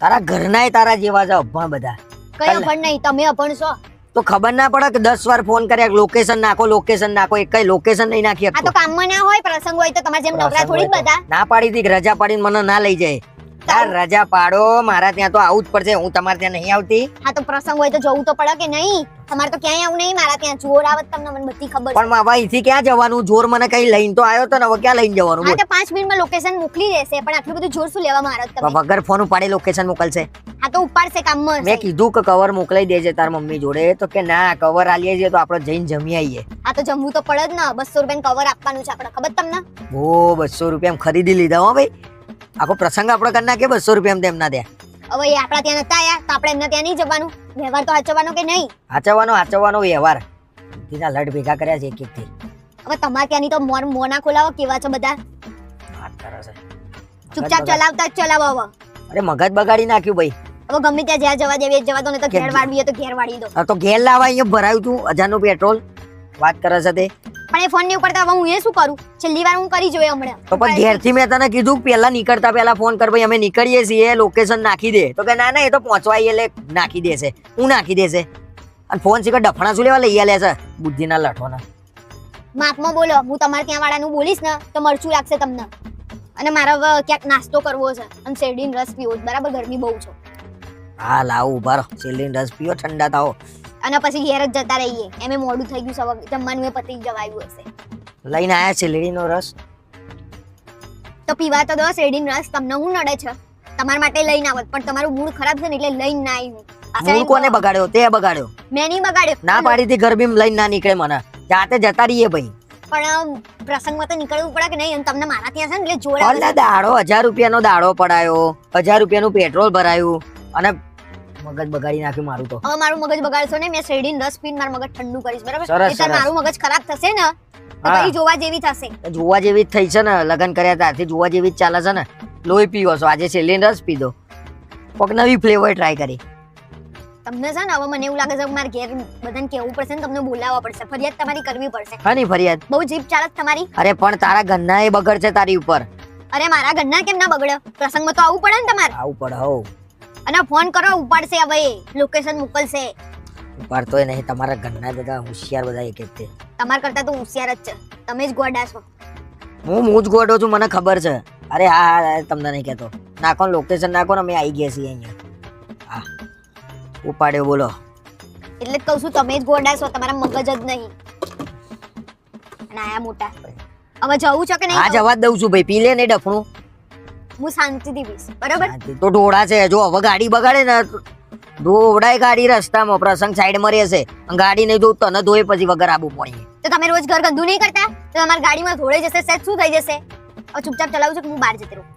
તારા ઘરનાય તારા જેવા છે અભણ બધા. કઈ અભણ નહીં તમે અભણ છો. તો ખબર ના પડે કે દસ વાર ફોન કર્યા લોકેશન નાખો લોકેશન નાખો એક કઈ લોકેશન નહીં નાખી આ તો કામમાં ના હોય પ્રસંગ હોય તો તમારે જેમ નવરા થોડી બધા. ના પાડી હતી રજા પાડીને મને ના લઈ જાય. તાર રજા પાડો મારા ત્યાં તો આવું જ પડશે હું તમારે ત્યાં નહીં આવતી. હા તો પ્રસંગ હોય તો જવું તો પડે કે નહીં? તમારે તો ક્યાંય આવું નહીં મારા ત્યાં જોર આવત તમને મને બધી ખબર પણ હવે અહીંથી ક્યાં જવાનું? જોર મને કઈ લઈને તો આવ્યો તો ને હવે ક્યાં લઈને જવાનું? હા તો પાંચ મિનિટમાં લોકેશન મોકલી દેશે પણ આટલું બધું જોર શું લેવા મારા તમે? વગર ફોન ઉપાડે લોકેશન મોકલશે. હા તો ઉપાડશે કામમાં મેં કીધું કે કવર મોકલાઈ દેજે તાર મમ્મી જોડે. તો કે ના કવર આલીએ છીએ તો આપણે જઈને જમી આવીએ હા તો જમવું તો પડે જ ને. બસો રૂપિયા કવર આપવાનું છે આપણે ખબર તમને? ઓ બસો રૂપિયા ખરીદી લીધા હો ભાઈ. આખો પ્રસંગ આપણો કરી નાખે બસો રૂપિયા તેમના દે. હવે એ આપણા ત્યાં નતા આયા તો આપણે એમના ત્યાં નહીં જવાનું. વ્યવહાર તો હાચવવાનો કે નહીં? હાચવવાનો હાચવવાનો વ્યવહાર. તેના લડ ભેગા કર્યા છે એક એક થી હવે તમારે ત્યાંની તો મોર મોના ખોલાવો કેવા છે બધા? વાત કરે છે. ચૂપચાપ ચલાવતા જ ચલાવો હવે. અરે મગજ બગાડી નાખ્યું ભાઈ. હવે ગમે ત્યાં જ્યાં જવા દેવી જવા દો ને તો ઘેર વાળવી તો ઘેર વાળી દો. તો ઘેર લાવા અહીંયા ભરાયું તું હજારનું પેટ્રોલ. વાત કરે છે તે? પણ એ ફોન નહીં ઉપડતા હવે હું એ શું કરું? છેલ્લી વાર હું કરી જોઈએ હમણાં. તો પણ ઘેરથી મેં તને કીધું પહેલા નીકળતા પહેલા ફોન કર ભાઈ અમે નીકળીએ છીએ લોકેશન નાખી દે. તો કે ના ના એ તો પહોંચવા એટલે નાખી દેશે. હું નાખી દેશે. અને ફોન શીખર ડફણા શું લેવા લઈ આલે છે? બુદ્ધિના લઠોના. માપમાં બોલો હું તમારે ત્યાં વાળાનું બોલીશ ને તો મરચું લાગશે તમને. અને મારે ક્યાંક નાસ્તો કરવો છે. અને શેરડીન રસ પીવો બરાબર ગરમી બહુ છે. હા લાવું ઊભા રહો. ચીલીન રસ પીવો ઠંડા થાઓ. અને પછી ઘેર જ જતા રહીએ. એમે મોડું થઈ ગયું છે હવે જમવાનું એ પતી જવાયું હશે. લઈને આયા લેડીનો રસ? તો પીવા તો દો શેરડીન રસ તમને હું નડે છે? તમારા માટે લઈને આવત પણ તમારું મૂડ ખરાબ છે ને એટલે લઈને ના આવી એમ કોને બગાડ્યો? તે બગાડ્યો. મેં નહીં બગાડ્યો. ના પાડી હતી ગરમી લઈને ના નીકળે મને. જાતે જતા રહીએ ભાઈ. પણ પ્રસંગમાં તો નીકળવું પડે કે નહીં? અને તમને મારા ત્યાં છે ને એટલે જોર દાડો હજાર રૂપિયાનો દાડો પડાયો હજાર રૂપિયાનું પેટ્રોલ ભરાયું અને મગજ બગાડી નાખ્યું મારું તો. હવે મારું મગજ બગાડશો ને મેં શેરડીન રસ પીન મારું મગજ ઠંડુ કરીશ બરાબર? સરસ, એટલે મારું મગજ ખરાબ થશે ને તો પછી જોવા જેવી થશે જોવા જેવી જ થઈ છે ને લગ્ન કર્યા ત્યારથી જોવા જેવી જ ચાલે છે ને. લોહી પીવો છો આજે છેલ્લી રસ પીધો કોક નવી ફ્લેવર ટ્રાય કરી. તમને છે ને હવે મને એવું લાગે છે કે મારે ઘેર બધાને કેવું પડશે ને તમને બોલાવવા પડશે. ફરિયાદ તમારી કરવી પડશે. હાની ફરિયાદ. બહુ જીભ ચાલે છે તમારી? અરે પણ તારા ઘરના એ બગડ છે તારી ઉપર. અરે મારા ઘરના કેમ ના બગડ્યો પ્રસંગમાં તો આવવું પડે ને તમારે. આવું પડે હો અને ફોન કરો ઉપાડશે હવે. લોકેશન મોકલશે. ઉપાડતોય નહીં તમારા ઘરના બધા હોશિયાર બધા એક એક તે તમારા કરતા તો હોશિયાર જ છે. તમે જ ગોડા છો. હું હું જ ગોડો છું મને ખબર છે. અરે હા હા તમને નહીં કહેતો. નાખો લોકેશન નાખો ને અમે આવી ગયા છીએ અહીંયા. હા. ઉપાડ્યો બોલો. એટલે કહું છું તમે જ ગોડા છો તમારા મગજ જ નહીં. અને આયા મોટા. હવે જવું છે કે નહીં હા? જવા? દઉં છું ભાઈ. પી લે ને ડફણું. હું શાંતિથી પીશ બરાબર? તો ઢોળા છે. જો હવે ગાડી બગાડે ને ઢોળાય ગાડી રસ્તામાં. પ્રસંગ સાઈડમાં રહેશે. અને ગાડી નહીં તો તને ધોઈ પછી વગર આબુ પડી તો તમે રોજ ઘર ગંદુ નહીં કરતા? તો તમારી ગાડીમાં ધોળે જશે સેજ શું થઈ જશે? ચૂપચાપ ચલાવું છું કે હું બહાર જતી રહું?